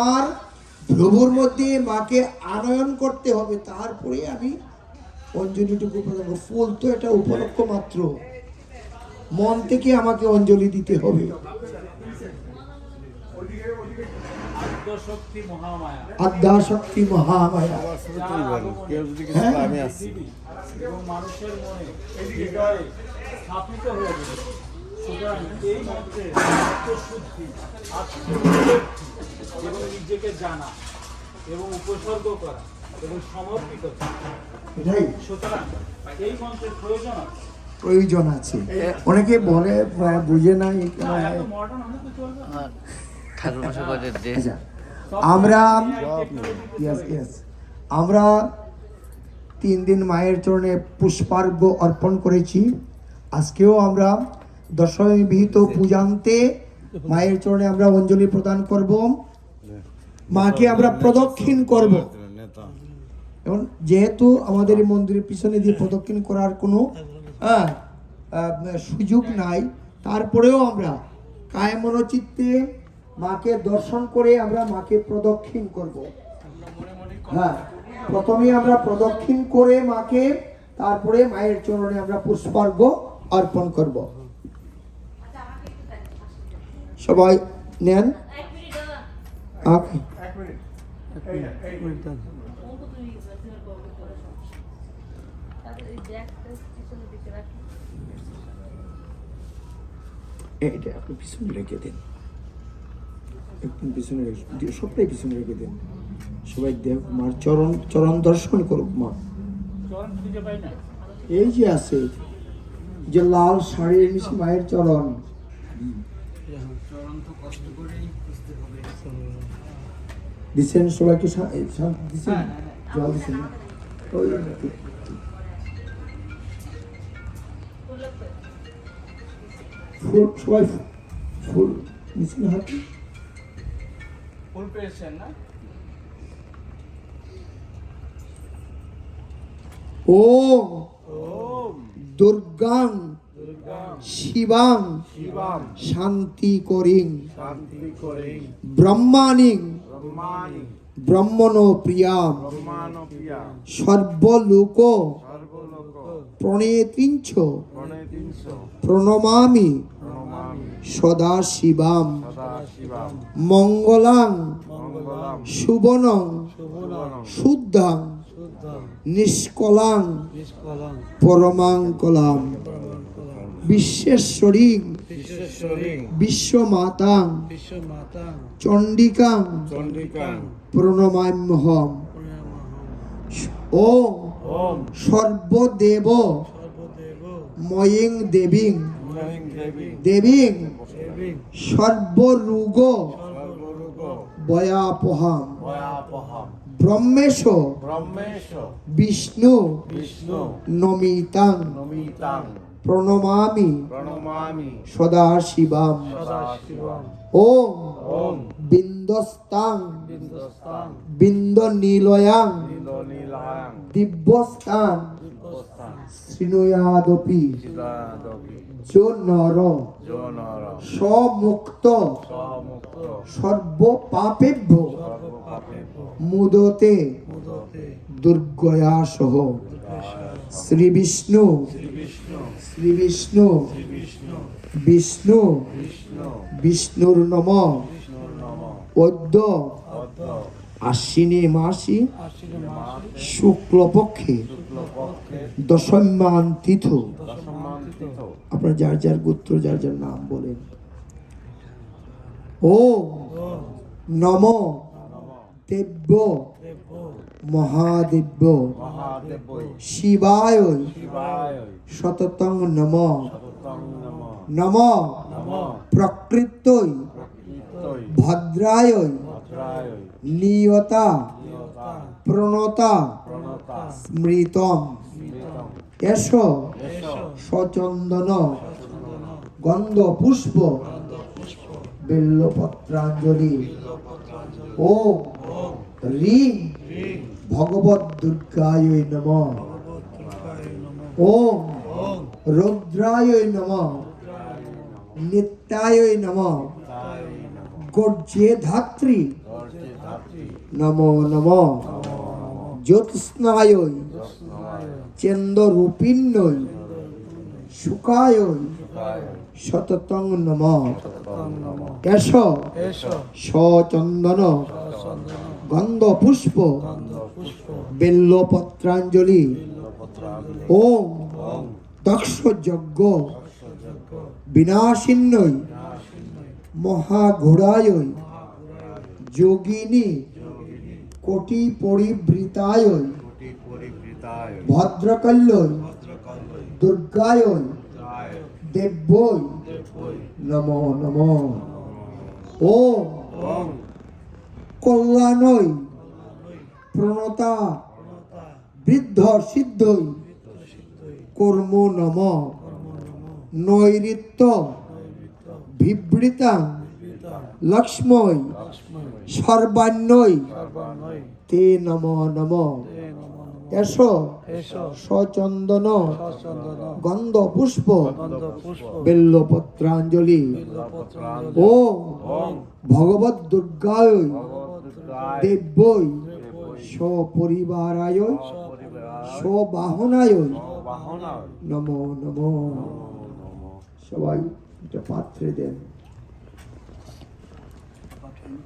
আর প্রভুর মধ্যে মাকে আনয়ন করতে হবে তারপরে আমি অঞ্জলিটুকু প্রদান করব। ফুল তো এটা উপলক্ষ মাত্র। মন থেকে আমাকে অঞ্জলি দিতে হবে। আদ্যশক্তি মহামায়া। হ্যাঁ। মানুষের মনে হয়ে সুতরাং এই আত্মশুদ্ধি আত্মশুদ্ধি এবং নিজেকে জানা এবং উপসর্গ করা এবং সমর্পিত সুতরাং এই মন্ত্রের প্রয়োজন আছে। প্রয়োজন আছে। অনেকে বলে বুঝে নাই না, দে আচ্ছা আমরা. আমরা তিন দিন মায়ের চরণে পুষ্পার্ঘ্য অর্পণ করেছি। আজকেও আমরা দশমী বিহিত পূজান্তে মায়ের চরণে আমরা অঞ্জলি প্রদান করব। মাকে আমরা প্রদক্ষিণ করব। এবং যেহেতু আমাদের মন্দিরের পিছনে দিয়ে প্রদক্ষিণ করার কোনো সুযোগ নাই তারপরেও আমরা কায়মনোচিত্তে মাকে দর্শন করে আমরা মাকে প্রদক্ষিণ করব। হ্যাঁ প্রথমে আমরা প্রদক্ষিণ করে মাকে তারপরে মায়ের চরণে আমরা পুষ্পার্ঘ অর্পণ করব। সবাই নেন। এটা আপনি পিছনে রেখে দিন। একদম পিছনে রেখে সবটাই পিছনে রেখে দিন। সবাই দেখ, মার চরণ চরণ দর্শন করুক মা। এই যে আছে, যে লাল শাড়ির নিচে মায়ের চরণ। দিচ্ছেন সবাইকে এই শা- দিচ্ছেন? জল দিচ্ছেন না? ওই ফুল সবাই ফুল নিচ্ছেন হাতে? ফুল পেয়েছেন না? ওম দুর্গাং শিবাং শান্তি করিং। ব্রহ্মাণিং ব্রহ্মাণি। প্রিয়াম। সর্বলোক প্রণেতিঞ্চ প্রণমামি সদা শিবাম। মঙ্গলাং সুবনং শুদ্ধাং নিষ্কলাং পরমাং কলাম বিশ্বেশ্বরী বিশ্বমাতাং চণ্ডিকাং প্রণমাম্যহম। ওম ওম সর্বদেব ময়িং দেবীং। দেবী। সর্বরোগ বয়াপহাম। ব্রহ্মেশ ব্রহ্মেশ বিষ্ণু বিষ্ণু নমিতাং। নমিতাং। প্রণমামি। প্রণমামি। সদা শিবাম। ওম ওম। বিন্দস্তাং। বিন্দ নীলয়াং নীল নীলায়াং দিব্যস্তান শ্রীনুয়াদপি। যো নর সমুক্ত। সর্ব পাপেভ্য মুদতে। দুর্গয়া সহ শ্রী বিষ্ণু শ্রী বিষ্ণু। বিষ্ণু। বিষ্ণু বিষ্ণু বিষ্ণুর নম। অদ্য। আশ্বিনী মাসি। শুক্লপক্ষে। দশম্যান তীর্থ আপনার যার যার গোত্র, যার যার নাম বলেন। ও নম। দেব্য। মহাদেব্য। মহাদেব শিবায়। সততং নম। নম। নম। নম। প্রকৃতই। প্রকৃতই। ভদ্রায়। ভদ্রায়। নিয়তা। প্রণতা। স্মৃতম। এস। সচন্দন। গন্ধ পুষ্প বেল্লপত্রাঞ্জলি। ও রিং। ভগবত দুর্গায় নম। ওম। রৌদ্রায় নম। নিত্যায় নম। গর্জে ধাত্রী ধাত্রী নম। জ্যোৎস্নায়। চেন্দ্ররূপিণ্যই শুকায়। কায় শততং নম। নম এস সচন্দন। গন্ধ পুষ্প বেল্লপত্রাঞ্জলি পত্রাবলী ওম দক্ষ যজ্ঞ বিনাশিন্নই মহাঘোড়ায় যোগিনী কোটি পরিবৃতায় ভদ্রকল্যই দুর্গায় গায় দেব্যই, নম নম। ওং কল্যাণই, প্রণতা, বৃদ্ধ সিদ্ধই, কর্ম নম, নৈরিত্য, বিবৃতা লক্ষ্ময় সর্বান্নই তে নম নম। এস, সচন্দন গন্ধ পুষ্প বেল্লপত্রাঞ্জলি, ও ভগবত দুর্গায় গায় দেব্যই সপরিবারায়। সবাহনায়। বাহনা নমো নমো। সবাই এটা পাত্রে দেন।